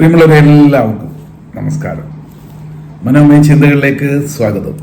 പ്രിയമുള്ളവരെ എല്ലാവർക്കും നമസ്കാരം. മനോമയ ചിന്തകളിലേക്ക് സ്വാഗതം.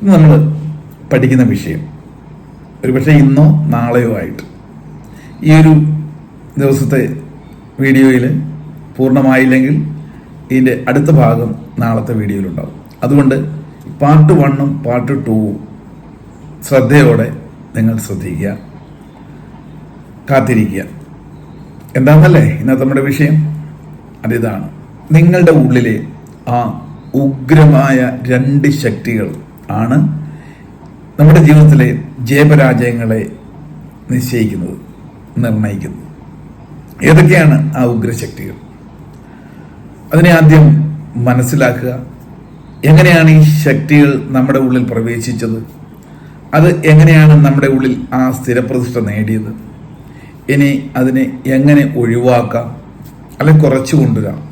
ഇന്ന് നമ്മൾ പഠിക്കുന്ന വിഷയം ഒരുപക്ഷെ ഇന്നോ നാളെയോ ആയിട്ട് ഈ ഒരു ദിവസത്തെ വീഡിയോയിൽ പൂർണമായില്ലെങ്കിൽ ഇതിന്റെ അടുത്ത ഭാഗം നാളത്തെ വീഡിയോയിലുണ്ടാവും. അതുകൊണ്ട് പാർട്ട് വണ്ണും പാർട്ട് ടൂവും ശ്രദ്ധയോടെ നിങ്ങൾ ശ്രദ്ധിക്കുക കാത്തിരിക്കുക. എന്താണെന്നല്ലേ ഇന്നത്തെ നമ്മുടെ വിഷയം? അതിതാണ്? നിങ്ങളുടെ ഉള്ളിലെ ആ ഉഗ്രമായ രണ്ട് ശക്തികൾ ആണ് നമ്മുടെ ജീവിതത്തിലെ ജയപരാജയങ്ങളെ നിശ്ചയിക്കുന്നത് നിർണയിക്കുന്നത്. ഏതൊക്കെയാണ് ആ ഉഗ്രശക്തികൾ? അതിനെ ആദ്യം മനസ്സിലാക്കുക. എങ്ങനെയാണ് ഈ ശക്തികൾ നമ്മുടെ ഉള്ളിൽ പ്രവേശിച്ചത്? അത് എങ്ങനെയാണ് നമ്മുടെ ഉള്ളിൽ ആ സ്ഥിരപ്രതിഷ്ഠ നേടിയത്? ഇനി അതിനെ എങ്ങനെ ഒഴിവാക്കാം? അല്ലെ കുറച്ച് കൊണ്ടുവരാം.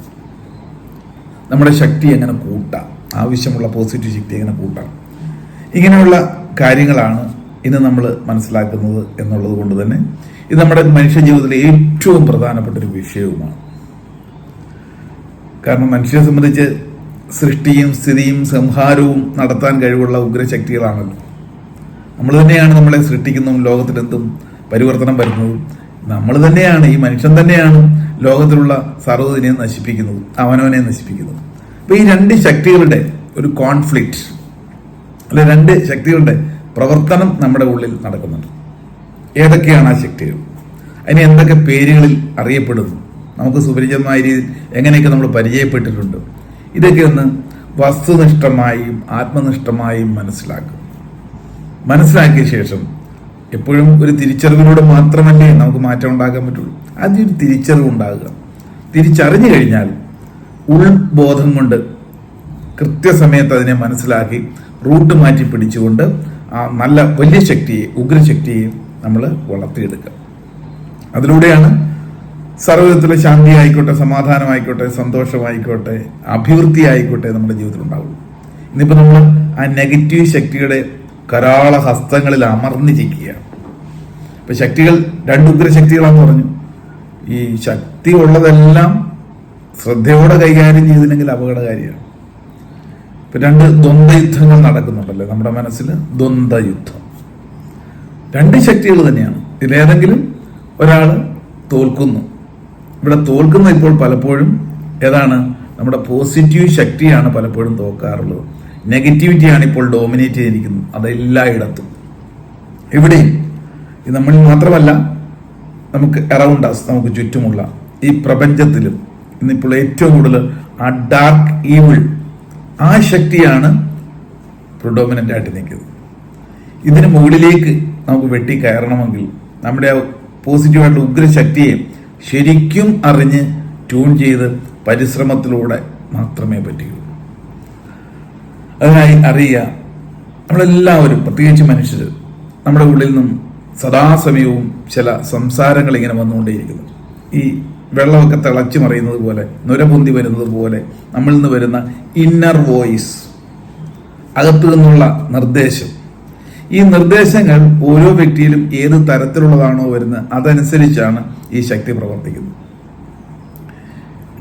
നമ്മുടെ ശക്തി എങ്ങനെ കൂട്ടാം? ആവശ്യമുള്ള പോസിറ്റീവ് ശക്തി എങ്ങനെ കൂട്ടാം? ഇങ്ങനെയുള്ള കാര്യങ്ങളാണ് ഇന്ന് നമ്മൾ മനസ്സിലാക്കുന്നത് എന്നുള്ളത് കൊണ്ട് തന്നെ ഇത് നമ്മുടെ മനുഷ്യ ജീവിതത്തിലെ ഏറ്റവും പ്രധാനപ്പെട്ട ഒരു വിഷയവുമാണ്. കാരണം മനുഷ്യനെ സംബന്ധിച്ച് സൃഷ്ടിയും സ്ഥിതിയും സംഹാരവും നടത്താൻ കഴിവുള്ള ഉഗ്രശക്തികളാണല്ലോ. നമ്മൾ തന്നെയാണ് നമ്മളെ സൃഷ്ടിക്കുന്നതും ലോകത്തിലെന്തും പരിവർത്തനം വരുന്നതും. നമ്മൾ തന്നെയാണ് ഈ മനുഷ്യൻ തന്നെയാണ് ലോകത്തിലുള്ള സർവതിനെ നശിപ്പിക്കുന്നത് അവനവനെ നശിപ്പിക്കുന്നത് അപ്പൊ ഈ രണ്ട് ശക്തികളുടെ ഒരു കോൺഫ്ലിക്റ്റ് അല്ലെ രണ്ട് ശക്തികളുടെ പ്രവർത്തനം നമ്മുടെ ഉള്ളിൽ നടക്കുന്നുണ്ട്. ഏതൊക്കെയാണ് ആ ശക്തികൾ? അതിന് എന്തൊക്കെ പേരുകളിൽ അറിയപ്പെടുന്നു? നമുക്ക് സുപരിചിതമായ രീതിയിൽ എങ്ങനെയൊക്കെ നമ്മൾ പരിചയപ്പെട്ടിട്ടുണ്ട്? ഇതൊക്കെ ഒന്ന് വസ്തുനിഷ്ഠമായും ആത്മനിഷ്ഠമായും മനസ്സിലാക്കും. മനസ്സിലാക്കിയ ശേഷം എപ്പോഴും ഒരു തിരിച്ചറിവിലൂടെ മാത്രമല്ലേ നമുക്ക് മാറ്റം ഉണ്ടാക്കാൻ പറ്റുള്ളൂ? ആദ്യം തിരിച്ചറിവ് ഉണ്ടാകുക തിരിച്ചറിഞ്ഞു കഴിഞ്ഞാൽ ഉൾബോധം കൊണ്ട് കൃത്യസമയത്ത് അതിനെ മനസ്സിലാക്കി റൂട്ട് മാറ്റി പിടിച്ചുകൊണ്ട് ആ നല്ല വലിയ ശക്തിയെ ഉഗ്രശക്തിയെ നമ്മൾ വളർത്തിയെടുക്കുക. അതിലൂടെയാണ് സർവവിധത്തിലെ ശാന്തി ആയിക്കോട്ടെ സമാധാനമായിക്കോട്ടെ സന്തോഷമായിക്കോട്ടെ അഭിവൃദ്ധി ആയിക്കോട്ടെ നമ്മുടെ ജീവിതത്തിൽ ഉണ്ടാവുള്ളൂ. ഇന്നിപ്പോൾ നമ്മൾ ആ നെഗറ്റീവ് ശക്തിയുടെ കരാള ഹസ്തങ്ങളിൽ അമർന്നിരിക്കുകയാണ് ഇപ്പം ശക്തികൾ രണ്ട് ഉഗ്ര ശക്തികളാന്ന് പറഞ്ഞു. ഈ ശക്തി ഉള്ളതെല്ലാം ശ്രദ്ധയോടെ കൈകാര്യം ചെയ്തില്ലെങ്കിൽ അപകടകാരിയാണ്. ഇപ്പൊ രണ്ട് ദ്വന്ദ്വയുദ്ധങ്ങൾ നടക്കുന്നുണ്ടല്ലേ? നമ്മുടെ മനസ്സിൽ ദ്വന്ദ്വയുദ്ധം. രണ്ട് ശക്തികൾ തന്നെയാണ്. ഇതിലേതെങ്കിലും ഒരാൾ തോൽക്കുന്നു. ഇവിടെ തോൽക്കുന്ന ഇപ്പോൾ പലപ്പോഴും ഏതാണ്? നമ്മുടെ പോസിറ്റീവ് ശക്തിയാണ് പലപ്പോഴും തോക്കാറുള്ളത് നെഗറ്റിവിറ്റിയാണ് ഇപ്പോൾ ഡോമിനേറ്റ് ചെയ്തിരിക്കുന്നത്. അതെല്ലായിടത്തും എവിടെയും. ഇത് നമ്മളിൽ മാത്രമല്ല നമുക്ക് അറൗണ്ട് അസ് നമുക്ക് ചുറ്റുമുള്ള ഈ പ്രപഞ്ചത്തിലും ഇന്നിപ്പോൾ ഏറ്റവും കൂടുതൽ ആ ഡാർക്ക് ഈവിൾ ആ ശക്തിയാണ് പ്രൊഡോമിനന്റ് ആയിട്ട് നിൽക്കുന്നത്. ഇതിന് മുകളിലേക്ക് നമുക്ക് വെട്ടി കയറണമെങ്കിൽ നമ്മുടെ ആ പോസിറ്റീവായിട്ടുള്ള ഉഗ്രശക്തിയെ ശരിക്കും അറിഞ്ഞ് ട്യൂൺ ചെയ്ത് പരിശ്രമത്തിലൂടെ മാത്രമേ പറ്റുകയുള്ളൂ. അതിനായി അറിയുക. നമ്മളെല്ലാവരും പ്രത്യേകിച്ച് മനുഷ്യർ നമ്മുടെ ഉള്ളിൽ നിന്നും സദാസമയവും ചില സംസാരങ്ങൾ ഇങ്ങനെ വന്നുകൊണ്ടേയിരിക്കുന്നു. ഈ വെള്ളമൊക്കെ തിളച്ചു മറിയുന്നത് പോലെ നുരപൊന്തി വരുന്നത് പോലെ നമ്മളിൽ നിന്ന് വരുന്ന ഇന്നർ വോയിസ് അകത്തു നിന്നുള്ള നിർദ്ദേശം. ഈ നിർദ്ദേശങ്ങൾ ഓരോ വ്യക്തിയിലും ഏത് തരത്തിലുള്ളതാണോ വരുന്നത് അതനുസരിച്ചാണ് ഈ ശക്തി പ്രവർത്തിക്കുന്നത്.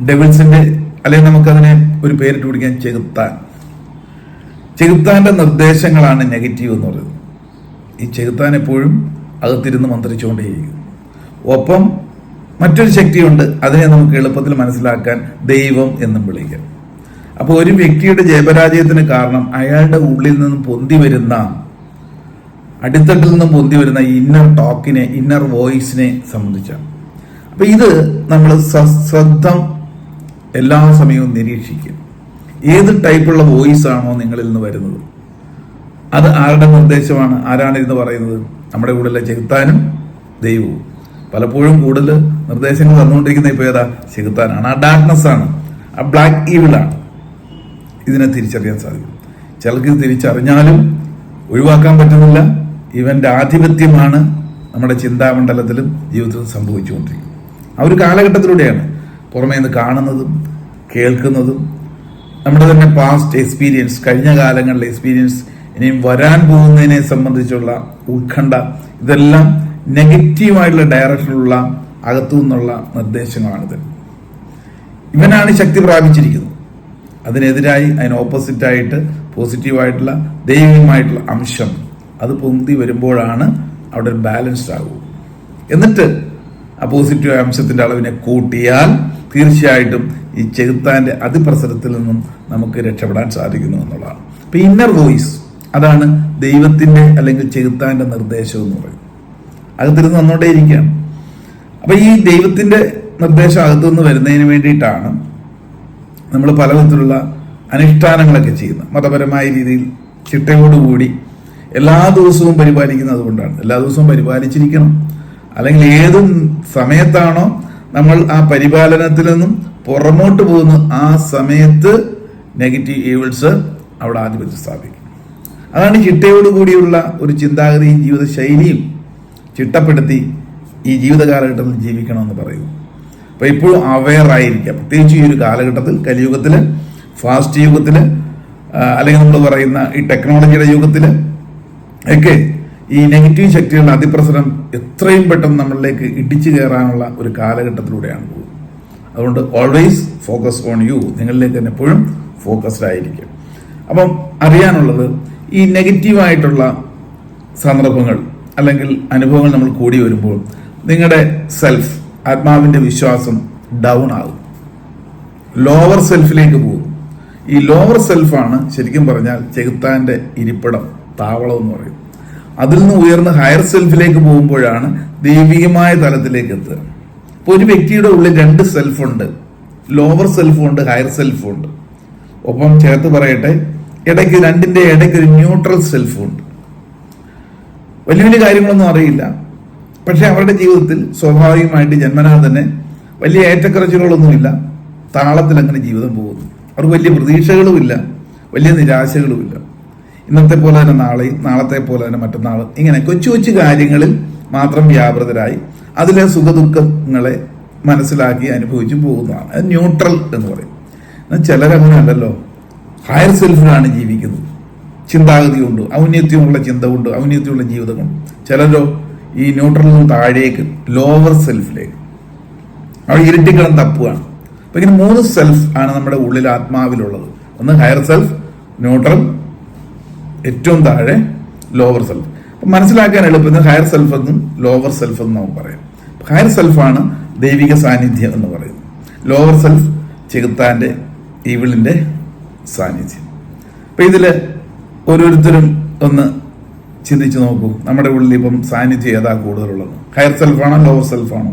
ഡെവിൾസിന്റെ അല്ലെങ്കിൽ നമുക്കതിനെ ഒരു പേരിട്ട് പിടിക്കാൻ ചെകുത്താൻ. ചെകുത്താന്റെ നിർദ്ദേശങ്ങളാണ് നെഗറ്റീവ് എന്ന് പറയുന്നത്. ഈ ചെകുത്താൻ എപ്പോഴും അകത്തിരുന്ന് മന്ത്രിച്ചുകൊണ്ടേയിരിക്കും ഒപ്പം മറ്റൊരു ശക്തിയുണ്ട്. അതിനെ നമുക്ക് എളുപ്പത്തിൽ മനസ്സിലാക്കാൻ ദൈവം എന്നും വിളിക്കാം. അപ്പോൾ ഒരു വ്യക്തിയുടെ ജയപരാജയത്തിന് കാരണം അയാളുടെ ഉള്ളിൽ നിന്നും പൊന്തി വരുന്ന അടിത്തട്ടിൽ നിന്നും പൊന്തി വരുന്ന ഇന്നർ ടോക്കിനെ ഇന്നർ വോയിസിനെ സംബന്ധിച്ചാണ്. അപ്പൊ ഇത് നമ്മൾ സശ്രദ്ധം എല്ലാ സമയവും നിരീക്ഷിക്കും. ഏത് ടൈപ്പുള്ള വോയിസ് ആണോ നിങ്ങളിൽ നിന്ന് വരുന്നത്? അത് ആരുടെ നിർദ്ദേശമാണ്? ആരാണ് ഇരുന്ന് പറയുന്നത്? നമ്മുടെ കൂടെ ചെകുത്താനും ദൈവവും. പലപ്പോഴും കൂടുതൽ നിർദ്ദേശങ്ങൾ തന്നുകൊണ്ടിരിക്കുന്ന ഇപ്പോൾ ഏതാ? ചെകുത്താനാണ്. ആ ഡാർക്ക്നെസ് ആണ്. ആ ബ്ലാക്ക് ഈവിളാണ് ഇതിനെ തിരിച്ചറിയാൻ സാധിക്കും. ചിലർക്ക് തിരിച്ചറിഞ്ഞാലും ഒഴിവാക്കാൻ പറ്റുന്നില്ല. ഇവന്റെ ആധിപത്യമാണ് നമ്മുടെ ചിന്താമണ്ഡലത്തിലും ജീവിതത്തിലും സംഭവിച്ചുകൊണ്ടിരിക്കുന്നത്. ആ ഒരു കാലഘട്ടത്തിലൂടെയാണ് പുറമേ നിന്ന് കാണുന്നതും കേൾക്കുന്നതും നമ്മുടെ തന്നെ പാസ്റ്റ് എക്സ്പീരിയൻസ് കഴിഞ്ഞ കാലങ്ങളിലെ എക്സ്പീരിയൻസ് ഇനിയും വരാൻ പോകുന്നതിനെ സംബന്ധിച്ചുള്ള ഉത്കണ്ഠ ഇതെല്ലാം നെഗറ്റീവായിട്ടുള്ള ഡയറക്ഷനിലുള്ള അകത്തു നിന്നുള്ള നിർദ്ദേശങ്ങളാണിത്. ഇവനാണ് ശക്തി പ്രാപിച്ചിരിക്കുന്നത്. അതിനെതിരായി അതിന് ഓപ്പോസിറ്റായിട്ട് പോസിറ്റീവായിട്ടുള്ള ദൈവികമായിട്ടുള്ള അംശം അത് പൊന്തി വരുമ്പോഴാണ് അവിടെ ഒരു ബാലൻസ്ഡ് ആകും. എന്നിട്ട് ആ പോസിറ്റീവ് അംശത്തിന്റെ അളവിനെ കൂട്ടിയാൽ തീർച്ചയായിട്ടും ഈ ചെകുത്താന്റെ അതിപ്രസരത്തിൽ നിന്നും നമുക്ക് രക്ഷപ്പെടാൻ സാധിക്കുന്നു എന്നുള്ളതാണ്. അപ്പൊ ഇന്നർ വോയിസ് അതാണ് ദൈവത്തിന്റെ അല്ലെങ്കിൽ ചെകുത്താന്റെ നിർദ്ദേശം എന്ന് പറയും അകത്തിരുന്ന് വന്നോണ്ടേ ഇരിക്കുകയാണ് അപ്പൊ ഈ ദൈവത്തിന്റെ നിർദ്ദേശം അകത്തുനിന്ന് വരുന്നതിന് വേണ്ടിയിട്ടാണ് നമ്മൾ പല വിധത്തിലുള്ള അനുഷ്ഠാനങ്ങളൊക്കെ ചെയ്യുന്നത്. മതപരമായ രീതിയിൽ ചിട്ടയോടുകൂടി എല്ലാ ദിവസവും പരിപാലിക്കുന്നത് അതുകൊണ്ടാണ് എല്ലാ ദിവസവും പരിപാലിച്ചിരിക്കണം. അല്ലെങ്കിൽ ഏതും സമയത്താണോ നമ്മൾ ആ പരിപാലനത്തിൽ നിന്നും പുറമോട്ട് പോകുന്ന ആ സമയത്ത് നെഗറ്റീവ് ഈവിൾസ് അവിടെ ആധിപത്യം സ്ഥാപിക്കും. അതാണ് ചിട്ടയോടുകൂടിയുള്ള ഒരു ചിന്താഗതിയും ജീവിതശൈലിയും ചിട്ടപ്പെടുത്തി ഈ ജീവിത കാലഘട്ടത്തിൽ ജീവിക്കണമെന്ന് പറയുന്നു. അപ്പോൾ ഇപ്പോഴും അവെയർ ആയിരിക്കുക പ്രത്യേകിച്ച് ഈ ഒരു കാലഘട്ടത്തിൽ കലിയുഗത്തിൽ ഫാസ്റ്റ് യുഗത്തിൽ അല്ലെങ്കിൽ നമ്മൾ പറയുന്ന ഈ ടെക്നോളജിയുടെ യുഗത്തിൽ ഒക്കെ ഈ നെഗറ്റീവ് ശക്തികളുടെ അതിപ്രസരം എത്രയും പെട്ടെന്ന് നമ്മളിലേക്ക് ഇടിച്ചു കയറാനുള്ള ഒരു കാലഘട്ടത്തിലൂടെയാണ് പോകുന്നത്. അതുകൊണ്ട് ഓൾവേസ് ഫോക്കസ് ഓൺ യു നിങ്ങളിലേക്ക് തന്നെ എപ്പോഴും ഫോക്കസ്ഡ് ആയിരിക്കും അപ്പം അറിയാനുള്ളത് ഈ നെഗറ്റീവായിട്ടുള്ള സന്ദർഭങ്ങൾ അല്ലെങ്കിൽ അനുഭവങ്ങൾ നമ്മൾ കൂടി വരുമ്പോൾ നിങ്ങളുടെ സെൽഫ് ആത്മാവിന്റെ വിശ്വാസം ഡൗൺ ആകും. ലോവർ സെൽഫിലേക്ക് പോകും. ഈ ലോവർ സെൽഫാണ് ശരിക്കും പറഞ്ഞാൽ ചെകുത്താന്റെ ഇരിപ്പിടം താവളം എന്ന് പറയും. അതിൽ നിന്ന് ഉയർന്ന് ഹയർ സെൽഫിലേക്ക് പോകുമ്പോഴാണ് ദൈവികമായ തലത്തിലേക്ക് എത്തുക. ഇപ്പൊ ഒരു വ്യക്തിയുടെ ഉള്ളിൽ രണ്ട് സെൽഫുണ്ട് ലോവർ സെൽഫുണ്ട് ഹയർ സെൽഫുണ്ട് ഒപ്പം ചേർത്ത് പറയട്ടെ ഇടയ്ക്ക് രണ്ടിന്റെ ഇടയ്ക്ക് ഒരു ന്യൂട്രൽ സെൽഫുണ്ട് വലിയ വലിയ കാര്യങ്ങളൊന്നും അറിയില്ല. പക്ഷെ അവരുടെ ജീവിതത്തിൽ സ്വാഭാവികമായിട്ട് ജന്മനാ തന്നെ വലിയ ഏറ്റക്കുറച്ചിലുകളൊന്നുമില്ല. താളത്തിൽ അങ്ങനെ ജീവിതം പോകുന്നു. അവർക്ക് വലിയ പ്രതീക്ഷകളുമില്ല. വലിയ നിരാശകളുമില്ല. ഇന്നത്തെ പോലെ തന്നെ നാളെയും നാളത്തെ പോലെ തന്നെ മറ്റന്നാളും ഇങ്ങനെ കൊച്ചു കൊച്ചു കാര്യങ്ങളിൽ മാത്രം വ്യാപൃതരായി അതിലെ സുഖദുഃഖങ്ങളെ മനസ്സിലാക്കി അനുഭവിച്ചു പോകുന്നതാണ്. അത് ന്യൂട്രൽ എന്ന് പറയും. ചിലരങ്ങനെ അല്ലല്ലോ ഹയർ സെൽഫിലാണ് ജീവിക്കുന്നത്. ചിന്താഗതിയുണ്ട് ഔന്നത്യമുള്ള ചിന്ത കൊണ്ട് ഔന്നത്യമുള്ള ജീവിതമുണ്ട്. ചിലരോ ഈ ന്യൂട്രലിൽ നിന്ന് താഴേക്ക് ലോവർ സെൽഫിലേക്ക് അവിടെ ഇരട്ടിക്കളം തപ്പുകയാണ്. അപ്പൊ ഇങ്ങനെ മൂന്ന് സെൽഫ് ആണ് നമ്മുടെ ഉള്ളിൽ ആത്മാവിലുള്ളത്. ഒന്ന് ഹയർ സെൽഫ് ന്യൂട്രൽ ഏറ്റവും താഴെ ലോവർ സെൽഫ് അപ്പൊ മനസ്സിലാക്കാൻ എളുപ്പം ഹയർ സെൽഫ് എന്നും ലോവർ സെൽഫ് എന്നും നമുക്ക് പറയാം. ഹയർ സെൽഫാണ് ദൈവിക സാന്നിധ്യം എന്ന് പറയുന്നത്. ലോവർ സെൽഫ് ചെകുത്താന്റെ ഈവിളിന്റെ സാന്നിധ്യം. അപ്പൊ ഇതിൽ ഓരോരുത്തരും ഒന്ന് ചിന്തിച്ചു നോക്കൂ. നമ്മുടെ ഉള്ളിൽ ഇപ്പം സാന്നിധ്യം ഏതാ കൂടുതലുള്ളത്? ഹയർ സെൽഫാണോ ലോവർ സെൽഫാണോ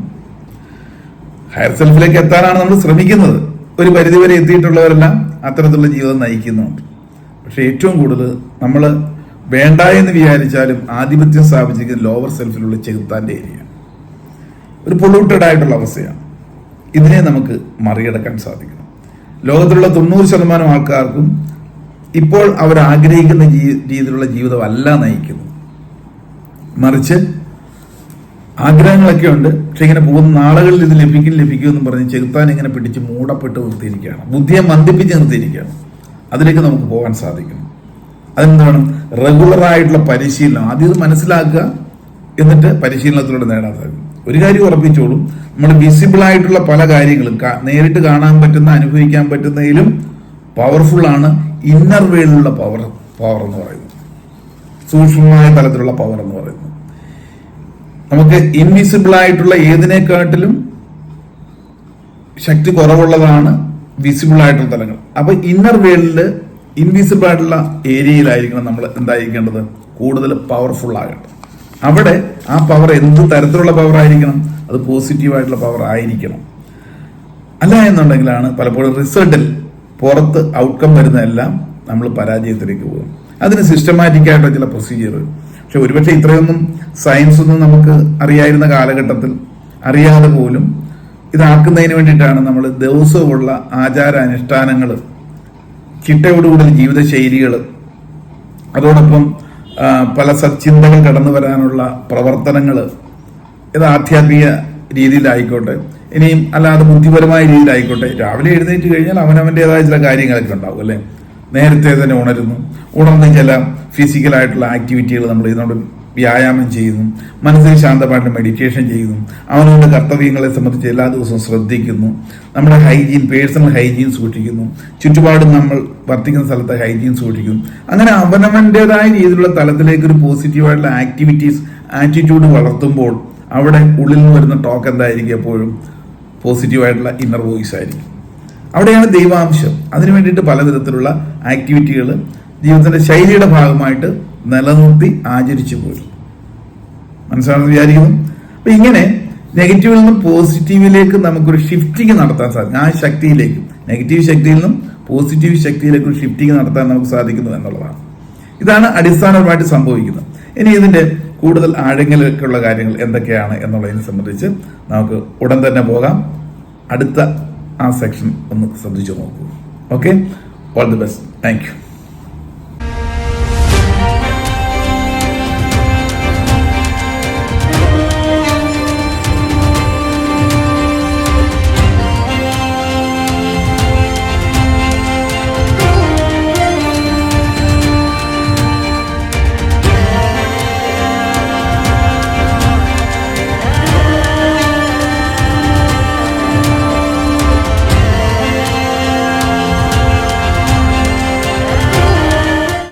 ഹയർ സെൽഫിലേക്ക് എത്താനാണ് നമ്മൾ ശ്രമിക്കുന്നത്. ഒരു പരിധിവരെ എത്തിയിട്ടുള്ളവരെല്ലാം അത്തരത്തിലുള്ള ജീവിതം നയിക്കുന്നുണ്ട്. പക്ഷെ ഏറ്റവും കൂടുതൽ നമ്മൾ വേണ്ട എന്ന് വിചാരിച്ചാലും ആധിപത്യം സ്ഥാപിച്ചിരിക്കുന്ന ലോവർ സെൽഫിലുള്ള ചെകുത്താന്റെ ഏരിയ ഒരു പൊള്യൂട്ടഡ് ആയിട്ടുള്ള അവസ്ഥയാണ്. ഇതിനെ നമുക്ക് മറികടക്കാൻ സാധിക്കണം. ലോകത്തിലുള്ള തൊണ്ണൂറ് ശതമാനം ആൾക്കാർക്കും ഇപ്പോൾ അവർ ആഗ്രഹിക്കുന്ന രീതിയിലുള്ള ജീവിതമല്ല നയിക്കുന്നത്. മറിച്ച് ആഗ്രഹങ്ങളൊക്കെ ഉണ്ട്. പക്ഷെ ഇങ്ങനെ പോകുന്ന നാളുകളിൽ ഇത് ലഭിക്കും ലഭിക്കും എന്ന് പറഞ്ഞ് ചെകുത്താൻ ഇങ്ങനെ പിടിച്ച് മൂടപ്പെട്ട് നിർത്തിയിരിക്കുകയാണ്. ബുദ്ധിയെ മന്ദിപ്പിച്ച് നിർത്തിയിരിക്കുകയാണ്. അതിലേക്ക് നമുക്ക് പോകാൻ സാധിക്കണം അതെന്താണ്? റെഗുലറായിട്ടുള്ള പരിശീലനം. ആദ്യം ഇത് മനസ്സിലാക്കുക എന്നിട്ട് പരിശീലനത്തിലൂടെ നേടാൻ സാധിക്കും. ഒരു കാര്യം ഉറപ്പിച്ചോളും. നമ്മൾ വിസിബിൾ ആയിട്ടുള്ള പല കാര്യങ്ങളും നേരിട്ട് കാണാൻ പറ്റുന്ന അനുഭവിക്കാൻ പറ്റുന്നതിലും പവർഫുൾ ആണ് ഇന്നർ വേളിലുള്ള പവർ പവർ എന്ന് പറയുന്നത്. സൂക്ഷ്മമായ തലത്തിലുള്ള പവർ എന്ന് പറയുന്നത്. നമുക്ക് ഇൻവിസിബിൾ ആയിട്ടുള്ള ഏതിനെക്കാട്ടിലും ശക്തി കുറവുള്ളതാണ് വിസിബിൾ ആയിട്ടുള്ള തലങ്ങൾ. അപ്പൊ ഇന്നർ വേൾഡിൽ ഇൻവിസിബിൾ ആയിട്ടുള്ള ഏരിയയിലായിരിക്കണം നമ്മൾ എന്തായിരിക്കേണ്ടത്? കൂടുതൽ പവർഫുൾ ആകേണ്ടത്. അവിടെ ആ പവർ എന്ത് തരത്തിലുള്ള പവർ ആയിരിക്കണം? അത് പോസിറ്റീവ് ആയിട്ടുള്ള പവർ ആയിരിക്കണം. അല്ല എന്നുണ്ടെങ്കിലാണ് പലപ്പോഴും റിസൾട്ടിൽ പുറത്ത് ഔട്ട്കം വരുന്നതെല്ലാം നമ്മൾ പരാജയത്തിലേക്ക് പോകും. അതിന് സിസ്റ്റമാറ്റിക് ആയിട്ടുള്ള ചില പ്രൊസീജിയർ പക്ഷെ ഒരുപക്ഷെ ഇത്രയൊന്നും സയൻസ് ഒന്നും നമുക്ക് അറിയായിരുന്ന കാലഘട്ടത്തിൽ അറിയാതെ പോലും ഇതാക്കുന്നതിന് വേണ്ടിയിട്ടാണ് നമ്മൾ ദിവസവുമുള്ള ആചാരാനുഷ്ഠാനങ്ങൾ ചിട്ടയോടുകൂടി ജീവിതശൈലികൾ അതോടൊപ്പം പല സച്ചിന്തകൾ കടന്നു വരാനുള്ള പ്രവർത്തനങ്ങൾ ഇത് ആധ്യാത്മിക രീതിയിലായിക്കോട്ടെ ഇനിയും അല്ലാതെ ബുദ്ധിപരമായ രീതിയിലായിക്കോട്ടെ രാവിലെ എഴുന്നേറ്റ് കഴിഞ്ഞാൽ അവനവന്റെതായ ചില കാര്യങ്ങളൊക്കെ ഉണ്ടാവും അല്ലേ? നേരത്തെ തന്നെ ഉണരുന്നു ഉണർന്ന് ചില ഫിസിക്കലായിട്ടുള്ള ആക്ടിവിറ്റികൾ നമ്മൾ ഇതിനോട് വ്യായാമം ചെയ്യുന്നു മനസ്സിൽ ശാന്തമായിട്ട് മെഡിറ്റേഷൻ ചെയ്യുന്നു അവനവന്റെ കർത്തവ്യങ്ങളെ സംബന്ധിച്ച് എല്ലാ ദിവസവും ശ്രദ്ധിക്കുന്നു നമ്മുടെ ഹൈജീൻ പേഴ്സണൽ ഹൈജീൻ സൂക്ഷിക്കുന്നു ചുറ്റുപാടും നമ്മൾ വർത്തിക്കുന്ന സ്ഥലത്ത് ഹൈജീൻ സൂക്ഷിക്കും അങ്ങനെ അവനവന്റേതായ രീതിയിലുള്ള തലത്തിലേക്ക് ഒരു പോസിറ്റീവായിട്ടുള്ള ആക്ടിവിറ്റീസ് ആറ്റിറ്റ്യൂഡ് വളർത്തുമ്പോൾ അവിടെ ഉള്ളിൽ നിന്ന് വരുന്ന ടോക്ക് എന്തായിരിക്കും എപ്പോഴും? പോസിറ്റീവായിട്ടുള്ള ഇന്നർ വോയിസ് ആയിരിക്കും. അവിടെയാണ് ദൈവാംശം. അതിനു വേണ്ടിയിട്ട് പലതരത്തിലുള്ള ആക്ടിവിറ്റികൾ ജീവിതത്തിന്റെ ശൈലിയുടെ ഭാഗമായിട്ട് നിലനിർത്തി ആചരിച്ചു പോരും മനസ്സിലാണെന്ന് വിചാരിക്കുന്നു? അപ്പൊ ഇങ്ങനെ നെഗറ്റീവിൽ നിന്നും പോസിറ്റീവിലേക്ക് നമുക്കൊരു ഷിഫ്റ്റിംഗ് നടത്താൻ സാധിക്കും. ആ ശക്തിയിലേക്ക്. നെഗറ്റീവ് ശക്തിയിൽ നിന്നും പോസിറ്റീവ് ശക്തിയിലേക്ക് ഒരു ഷിഫ്റ്റിംഗ് നടത്താൻ നമുക്ക് സാധിക്കുന്നു എന്നുള്ളതാണ്. ഇതാണ് അടിസ്ഥാനപരമായിട്ട് സംഭവിക്കുന്നത്. ഇനി ഇതിന്റെ കൂടുതൽ ആഴങ്ങളിലേക്കുള്ള കാര്യങ്ങൾ എന്തൊക്കെയാണ് എന്നുള്ളതിനെ സംബന്ധിച്ച് നമുക്ക് ഉടൻ തന്നെ പോകാം. അടുത്ത ആ സെക്ഷൻ ഒന്ന് ശ്രദ്ധിച്ചു നോക്കൂ. Okay all the best thank